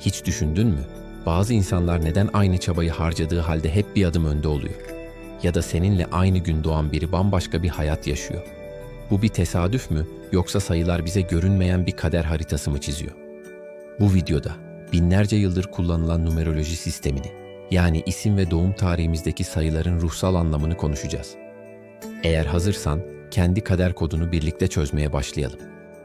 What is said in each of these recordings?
Hiç düşündün mü? Bazı insanlar neden aynı çabayı harcadığı halde hep bir adım önde oluyor? Ya da seninle aynı gün doğan biri bambaşka bir hayat yaşıyor. Bu bir tesadüf mü yoksa sayılar bize görünmeyen bir kader haritası mı çiziyor? Bu videoda binlerce yıldır kullanılan numeroloji sistemini, yani isim ve doğum tarihimizdeki sayıların ruhsal anlamını konuşacağız. Eğer hazırsan kendi kader kodunu birlikte çözmeye başlayalım.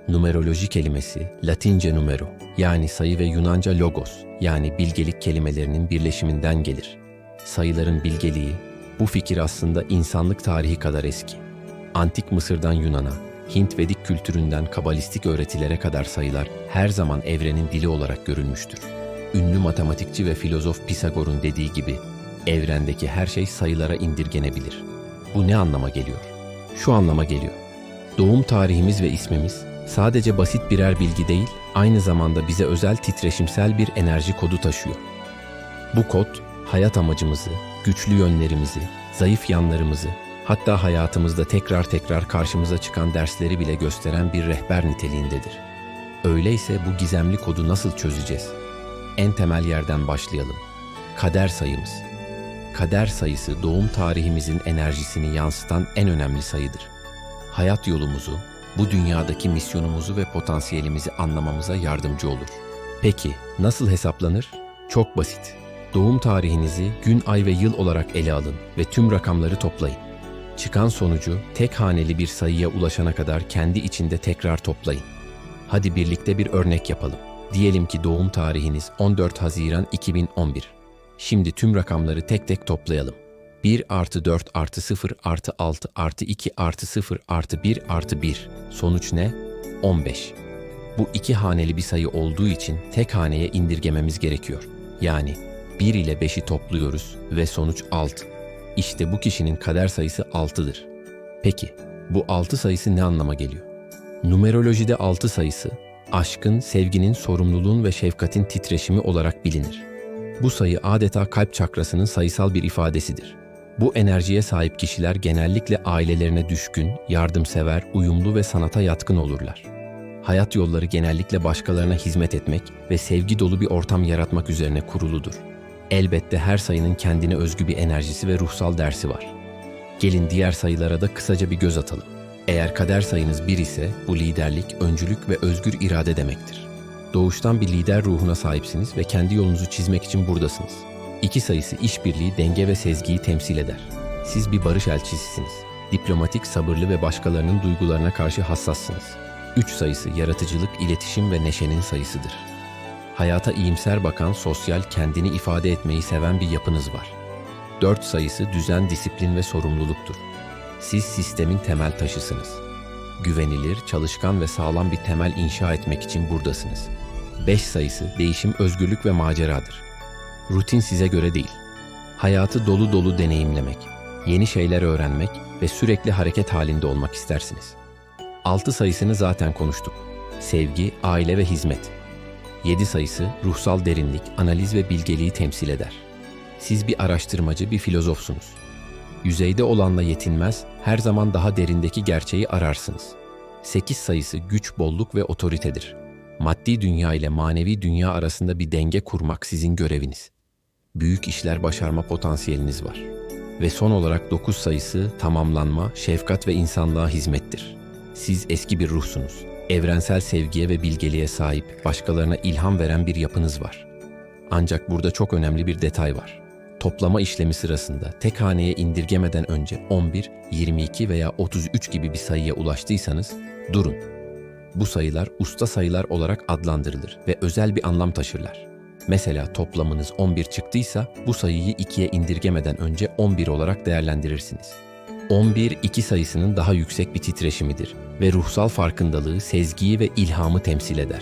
Numeroloji kelimesi Latince numero yani sayı ve Yunanca logos yani bilgelik kelimelerinin birleşiminden gelir. Sayıların bilgeliği, bu fikir aslında insanlık tarihi kadar eski. Antik Mısır'dan Yunan'a, Hint Vedik kültüründen kabalistik öğretilere kadar sayılar her zaman evrenin dili olarak görülmüştür. Ünlü matematikçi ve filozof Pisagor'un dediği gibi, evrendeki her şey sayılara indirgenebilir. Bu ne anlama geliyor? Şu anlama geliyor. Doğum tarihimiz ve ismimiz sadece basit birer bilgi değil, aynı zamanda bize özel titreşimsel bir enerji kodu taşıyor. Bu kod, hayat amacımızı, güçlü yönlerimizi, zayıf yanlarımızı, hatta hayatımızda tekrar tekrar karşımıza çıkan dersleri bile gösteren bir rehber niteliğindedir. Öyleyse bu gizemli kodu nasıl çözeceğiz? En temel yerden başlayalım. Kader sayımız. Kader sayısı doğum tarihimizin enerjisini yansıtan en önemli sayıdır. Hayat yolumuzu, bu dünyadaki misyonumuzu ve potansiyelimizi anlamamıza yardımcı olur. Peki nasıl hesaplanır? Çok basit. Doğum tarihinizi gün, ay ve yıl olarak ele alın ve tüm rakamları toplayın. Çıkan sonucu tek haneli bir sayıya ulaşana kadar kendi içinde tekrar toplayın. Hadi birlikte bir örnek yapalım. Diyelim ki doğum tarihiniz 14 Haziran 2011. Şimdi tüm rakamları tek tek toplayalım. 1 artı 4 artı 0 artı 6 artı 2 artı 0 artı 1 artı 1. Sonuç ne? 15. Bu iki haneli bir sayı olduğu için tek haneye indirgememiz gerekiyor. Yani 1 ile 5'i topluyoruz ve sonuç 6. İşte bu kişinin kader sayısı 6'dır. Peki bu 6 sayısı ne anlama geliyor? Numerolojide 6 sayısı aşkın, sevginin, sorumluluğun ve şefkatin titreşimi olarak bilinir. Bu sayı adeta kalp çakrasının sayısal bir ifadesidir. Bu enerjiye sahip kişiler genellikle ailelerine düşkün, yardımsever, uyumlu ve sanata yatkın olurlar. Hayat yolları genellikle başkalarına hizmet etmek ve sevgi dolu bir ortam yaratmak üzerine kuruludur. Elbette her sayının kendine özgü bir enerjisi ve ruhsal dersi var. Gelin diğer sayılara da kısaca bir göz atalım. Eğer kader sayınız 1 ise bu liderlik, öncülük ve özgür irade demektir. Doğuştan bir lider ruhuna sahipsiniz ve kendi yolunuzu çizmek için buradasınız. İki sayısı işbirliği, denge ve sezgiyi temsil eder. Siz bir barış elçisisiniz. Diplomatik, sabırlı ve başkalarının duygularına karşı hassassınız. Üç sayısı yaratıcılık, iletişim ve neşenin sayısıdır. Hayata iyimser bakan, sosyal, kendini ifade etmeyi seven bir yapınız var. Dört sayısı düzen, disiplin ve sorumluluktur. Siz sistemin temel taşısınız. Güvenilir, çalışkan ve sağlam bir temel inşa etmek için buradasınız. 5 sayısı değişim, özgürlük ve maceradır. Rutin size göre değil. Hayatı dolu dolu deneyimlemek, yeni şeyler öğrenmek ve sürekli hareket halinde olmak istersiniz. 6 sayısını zaten konuştuk. Sevgi, aile ve hizmet. 7 sayısı ruhsal derinlik, analiz ve bilgeliği temsil eder. Siz bir araştırmacı, bir filozofsunuz. Yüzeyde olanla yetinmez, her zaman daha derindeki gerçeği ararsınız. 8 sayısı güç, bolluk ve otoritedir. Maddi dünya ile manevi dünya arasında bir denge kurmak sizin göreviniz. Büyük işler başarma potansiyeliniz var. Ve son olarak 9 sayısı tamamlanma, şefkat ve insanlığa hizmettir. Siz eski bir ruhsunuz. Evrensel sevgiye ve bilgeliğe sahip, başkalarına ilham veren bir yapınız var. Ancak burada çok önemli bir detay var. Toplama işlemi sırasında tek haneye indirgemeden önce 11, 22 veya 33 gibi bir sayıya ulaştıysanız durun. Bu sayılar usta sayılar olarak adlandırılır ve özel bir anlam taşırlar. Mesela toplamınız 11 çıktıysa bu sayıyı 2'ye indirgemeden önce 11 olarak değerlendirirsiniz. 11 iki sayısının daha yüksek bir titreşimidir ve ruhsal farkındalığı, sezgiyi ve ilhamı temsil eder.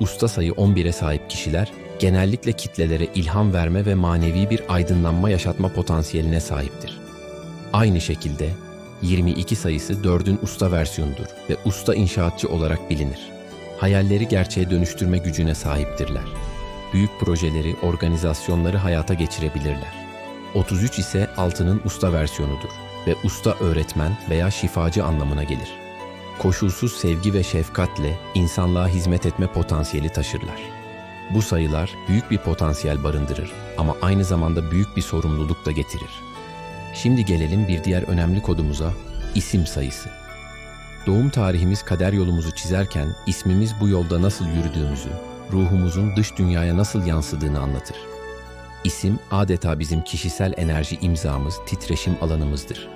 Usta sayı 11'e sahip kişiler genellikle kitlelere ilham verme ve manevi bir aydınlanma yaşatma potansiyeline sahiptir. Aynı şekilde 22 sayısı 4'ün usta versiyonudur ve usta inşaatçı olarak bilinir. Hayalleri gerçeğe dönüştürme gücüne sahiptirler. Büyük projeleri, organizasyonları hayata geçirebilirler. 33 ise 6'nın usta versiyonudur ve usta öğretmen veya şifacı anlamına gelir. Koşulsuz sevgi ve şefkatle insanlığa hizmet etme potansiyeli taşırlar. Bu sayılar büyük bir potansiyel barındırır ama aynı zamanda büyük bir sorumluluk da getirir. Şimdi gelelim bir diğer önemli kodumuza, isim sayısı. Doğum tarihimiz kader yolumuzu çizerken ismimiz bu yolda nasıl yürüdüğümüzü, ruhumuzun dış dünyaya nasıl yansıdığını anlatır. İsim adeta bizim kişisel enerji imzamız, titreşim alanımızdır.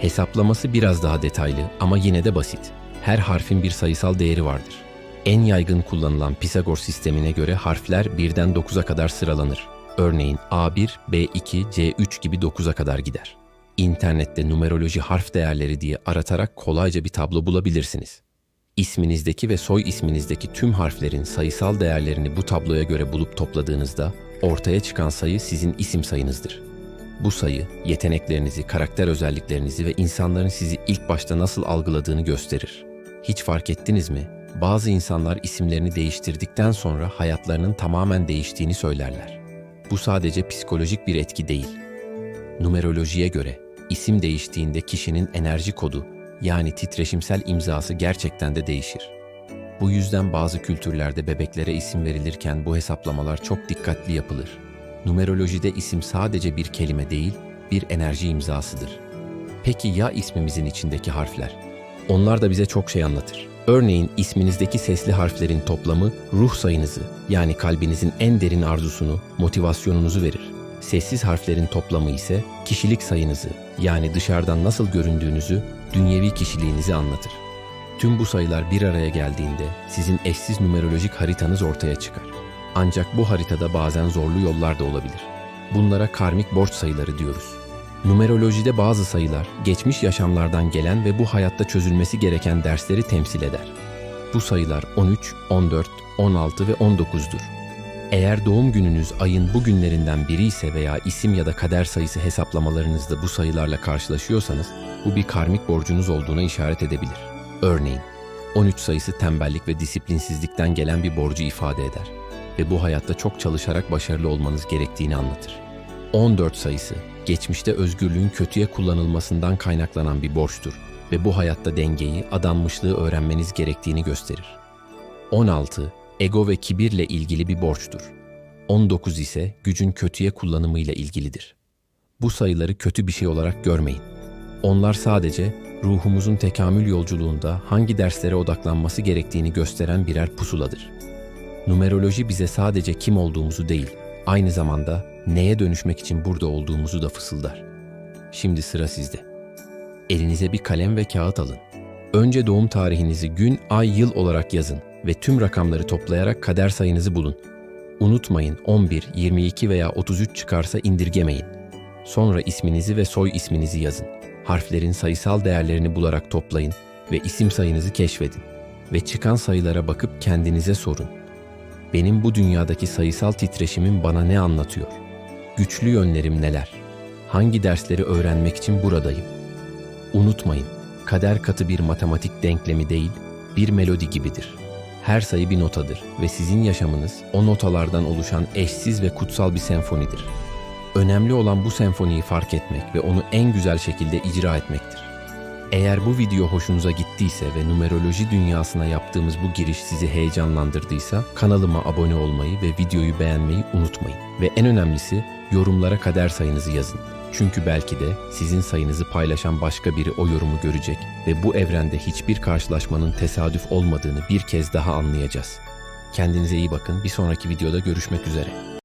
Hesaplaması biraz daha detaylı ama yine de basit. Her harfin bir sayısal değeri vardır. En yaygın kullanılan Pisagor sistemine göre harfler birden 9'a kadar sıralanır. Örneğin A1, B2, C3 gibi 9'a kadar gider. İnternette numeroloji harf değerleri diye aratarak kolayca bir tablo bulabilirsiniz. İsminizdeki ve soy isminizdeki tüm harflerin sayısal değerlerini bu tabloya göre bulup topladığınızda ortaya çıkan sayı sizin isim sayınızdır. Bu sayı yeteneklerinizi, karakter özelliklerinizi ve insanların sizi ilk başta nasıl algıladığını gösterir. Hiç fark ettiniz mi? Bazı insanlar isimlerini değiştirdikten sonra hayatlarının tamamen değiştiğini söylerler. Bu sadece psikolojik bir etki değil. Numerolojiye göre isim değiştiğinde kişinin enerji kodu yani titreşimsel imzası gerçekten de değişir. Bu yüzden bazı kültürlerde bebeklere isim verilirken bu hesaplamalar çok dikkatli yapılır. Numerolojide isim sadece bir kelime değil, bir enerji imzasıdır. Peki ya ismimizin içindeki harfler? Onlar da bize çok şey anlatır. Örneğin isminizdeki sesli harflerin toplamı ruh sayınızı yani kalbinizin en derin arzusunu, motivasyonunuzu verir. Sessiz harflerin toplamı ise kişilik sayınızı yani dışarıdan nasıl göründüğünüzü, dünyevi kişiliğinizi anlatır. Tüm bu sayılar bir araya geldiğinde sizin eşsiz numerolojik haritanız ortaya çıkar. Ancak bu haritada bazen zorlu yollar da olabilir. Bunlara karmik borç sayıları diyoruz. Numerolojide bazı sayılar geçmiş yaşamlardan gelen ve bu hayatta çözülmesi gereken dersleri temsil eder. Bu sayılar 13, 14, 16 ve 19'dur. Eğer doğum gününüz ayın bu günlerinden biri ise veya isim ya da kader sayısı hesaplamalarınızda bu sayılarla karşılaşıyorsanız bu bir karmik borcunuz olduğuna işaret edebilir. Örneğin 13 sayısı tembellik ve disiplinsizlikten gelen bir borcu ifade eder ve bu hayatta çok çalışarak başarılı olmanız gerektiğini anlatır. 14 sayısı geçmişte özgürlüğün kötüye kullanılmasından kaynaklanan bir borçtur ve bu hayatta dengeyi, adanmışlığı öğrenmeniz gerektiğini gösterir. 16 ego ve kibirle ilgili bir borçtur. 19 ise gücün kötüye kullanımıyla ilgilidir. Bu sayıları kötü bir şey olarak görmeyin. Onlar sadece ruhumuzun tekamül yolculuğunda hangi derslere odaklanması gerektiğini gösteren birer pusuladır. Numeroloji bize sadece kim olduğumuzu değil, aynı zamanda neye dönüşmek için burada olduğumuzu da fısıldar. Şimdi sıra sizde. Elinize bir kalem ve kağıt alın. Önce doğum tarihinizi gün, ay, yıl olarak yazın ve tüm rakamları toplayarak kader sayınızı bulun. Unutmayın 11, 22 veya 33 çıkarsa indirgemeyin. Sonra isminizi ve soy isminizi yazın. Harflerin sayısal değerlerini bularak toplayın ve isim sayınızı keşfedin. Ve çıkan sayılara bakıp kendinize sorun. Benim bu dünyadaki sayısal titreşimim bana ne anlatıyor? Güçlü yönlerim neler? Hangi dersleri öğrenmek için buradayım? Unutmayın, kader katı bir matematik denklemi değil, bir melodi gibidir. Her sayı bir notadır ve sizin yaşamınız o notalardan oluşan eşsiz ve kutsal bir senfonidir. Önemli olan bu senfoniyi fark etmek ve onu en güzel şekilde icra etmektir. Eğer bu video hoşunuza gittiyse ve numeroloji dünyasına yaptığımız bu giriş sizi heyecanlandırdıysa kanalıma abone olmayı ve videoyu beğenmeyi unutmayın. Ve en önemlisi yorumlara kader sayınızı yazın. Çünkü belki de sizin sayınızı paylaşan başka biri o yorumu görecek ve bu evrende hiçbir karşılaşmanın tesadüf olmadığını bir kez daha anlayacağız. Kendinize iyi bakın. Bir sonraki videoda görüşmek üzere.